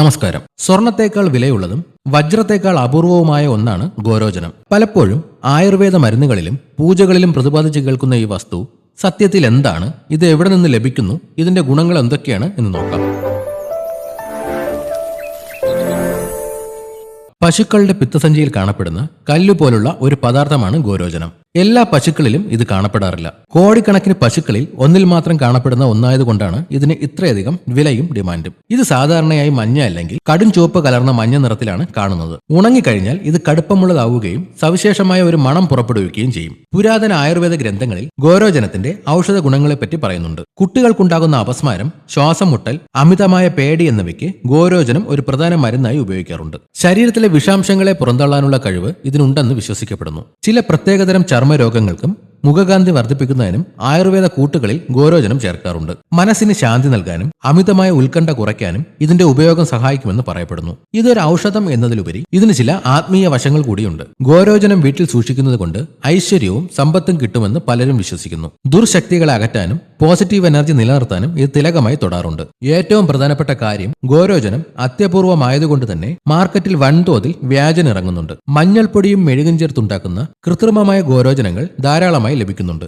നമസ്കാരം. സ്വർണത്തേക്കാൾ വിലയുള്ളതും വജ്രത്തേക്കാൾ അപൂർവവുമായ ഒന്നാണ് ഗോരോചനം. പലപ്പോഴും ആയുർവേദ മരുന്നുകളിലും പൂജകളിലും പ്രതിപാദിച്ച് കേൾക്കുന്ന ഈ വസ്തു സത്യത്തിൽ എന്താണ്? ഇത് എവിടെ നിന്ന് ലഭിക്കുന്നു? ഇതിന്റെ ഗുണങ്ങൾ എന്തൊക്കെയാണ് എന്ന് നോക്കാം. പശുക്കളുടെ പിത്തസഞ്ചിയിൽ കാണപ്പെടുന്ന കല്ലു പോലുള്ള ഒരു പദാർത്ഥമാണ് ഗോരോചനം. എല്ലാ പശുക്കളിലും ഇത് കാണപ്പെടാറില്ല. കോടിക്കണക്കിന് പശുക്കളിൽ ഒന്നിൽ മാത്രം കാണപ്പെടുന്ന ഒന്നായതുകൊണ്ടാണ് ഇതിന് ഇത്രയധികം വിലയും ഡിമാൻഡും. ഇത് സാധാരണയായി മഞ്ഞ അല്ലെങ്കിൽ കടും ചുവപ്പ് കലർന്ന മഞ്ഞ നിറത്തിലാണ് കാണുന്നത്. ഉണങ്ങിക്കഴിഞ്ഞാൽ ഇത് കടുപ്പമുള്ളതാവുകയും സവിശേഷമായ ഒരു മണം പുറപ്പെടുവിക്കുകയും ചെയ്യും. പുരാതന ആയുർവേദ ഗ്രന്ഥങ്ങളിൽ ഗോരോജനത്തിന്റെ ഔഷധ ഗുണങ്ങളെപ്പറ്റി പറയുന്നുണ്ട്. കുട്ടികൾക്കുണ്ടാകുന്ന അപസ്മാരം ശ്വാസം മുട്ടൽ അമിതമായ പേടി എന്നിവയ്ക്ക് ഗോരോജനം ഒരു പ്രധാന മരുന്നായി ഉപയോഗിക്കാറുണ്ട്. ശരീരത്തിലെ വിഷാംശങ്ങളെ പുറന്തള്ളാനുള്ള കഴിവ് ഇതിനുണ്ടെന്ന് വിശ്വസിക്കപ്പെടുന്നു. ചില പ്രത്യേകതരം ചർമ്മരോഗങ്ങൾക്കും മുഖകാന്തി വർദ്ധിപ്പിക്കുന്നതിനും ആയുർവേദ കൂട്ടുകളിൽ ഗോരോചനം ചേർക്കാറുണ്ട്. മനസ്സിന് ശാന്തി നൽകാനും അമിതമായ ഉത്കണ്ഠ കുറയ്ക്കാനും ഇതിന്റെ ഉപയോഗം സഹായിക്കുമെന്ന് പറയപ്പെടുന്നു. ഇതൊരു ഔഷധം എന്നതിലുപരി ഇതിന് ചില ആത്മീയ വശങ്ങൾ കൂടിയുണ്ട്. ഗോരോചനം വീട്ടിൽ സൂക്ഷിക്കുന്നത് കൊണ്ട് ഐശ്വര്യവും സമ്പത്തും കിട്ടുമെന്ന് പലരും വിശ്വസിക്കുന്നു. ദുർശക്തികളെ അകറ്റാനും പോസിറ്റീവ് എനർജി നിലനിർത്താനും ഇത് തിലകമായി തൊടാറുണ്ട്. ഏറ്റവും പ്രധാനപ്പെട്ട കാര്യം ഗോരോചനം അത്യപൂർവമായതുകൊണ്ട് തന്നെ മാർക്കറ്റിൽ വൻതോതിൽ വ്യാജനിറങ്ങുന്നുണ്ട് മഞ്ഞൾപ്പൊടിയും മെഴുകും ചേർത്തുണ്ടാക്കുന്ന കൃത്രിമമായ ഗോരോചനങ്ങൾ ധാരാളമായി ലഭിക്കുന്നുണ്ട്.